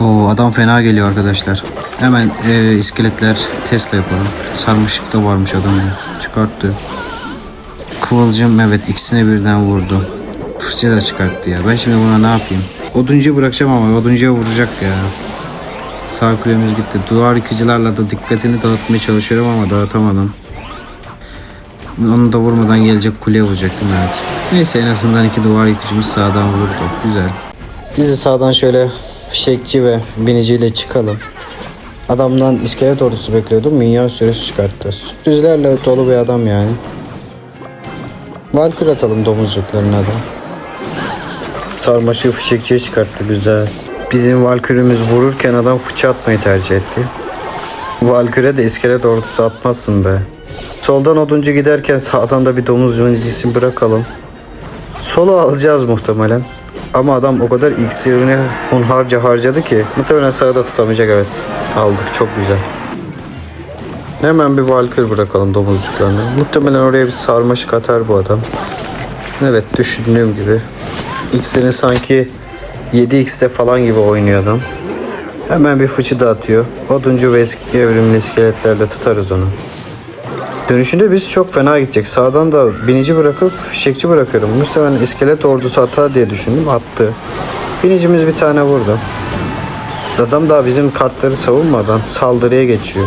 Oo adam fena geliyor arkadaşlar. Hemen e, iskeletler Tesla yapalım. Sarmışık da varmış adamın. Çıkarttı. Kıvılcım evet ikisine birden vurdu. Fırça da çıkarttı ya. Ben şimdi buna ne yapayım? Oduncuyu bırakacağım ama oduncuya vuracak ya. Sağ kulemiz gitti. Duvar yıkıcılarla da dikkatini dağıtmaya çalışıyorum ama dağıtamadım. Onu da vurmadan gelecek kuleye vuracaktım evet. Neyse en azından iki duvar yıkıcımız sağdan vurdu. Güzel. Biz de sağdan şöyle fişekçi ve biniciyle çıkalım. Adamdan iskelet ordusu bekliyordum. Minyon sürüsü çıkarttı. Sürprizlerle dolu bir adam yani. Valkür atalım domuzcuklarına da. Sarmaşığı fişekçiye çıkarttı güzel. Bizim Valkür'ümüz vururken adam fıça atmayı tercih etti. Valkür'e de iskelet ordusu atmazsın be. Soldan oduncu giderken sağdan da bir domuz yöneticisi bırakalım. Solo alacağız muhtemelen. Ama adam o kadar iksirini hunharca harcadı ki muhtemelen sağda tutamayacak evet. Aldık çok güzel. Hemen bir valkür bırakalım domuzcuklarına. Muhtemelen oraya bir sarmaşık atar bu adam. Evet düşündüğüm gibi. İksirini sanki 7x'te falan gibi oynuyordum. Hemen bir fıçı da atıyor. Oduncu ve eski evrimli iskeletlerle tutarız onu. Dönüşünde biz çok fena gidecek. Sağdan da binici bırakıp fişekçi bırakıyorum. Muhtemelen iskelet ordusu atar diye düşündüm. Attı. Binicimiz bir tane vurdu. Adam daha bizim kartları savunmadan saldırıya geçiyor.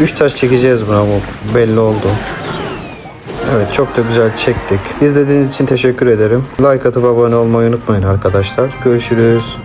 Üç taş çekeceğiz buna bu belli oldu. Evet çok da güzel çektik. İzlediğiniz için teşekkür ederim. Like atıp abone olmayı unutmayın arkadaşlar. Görüşürüz.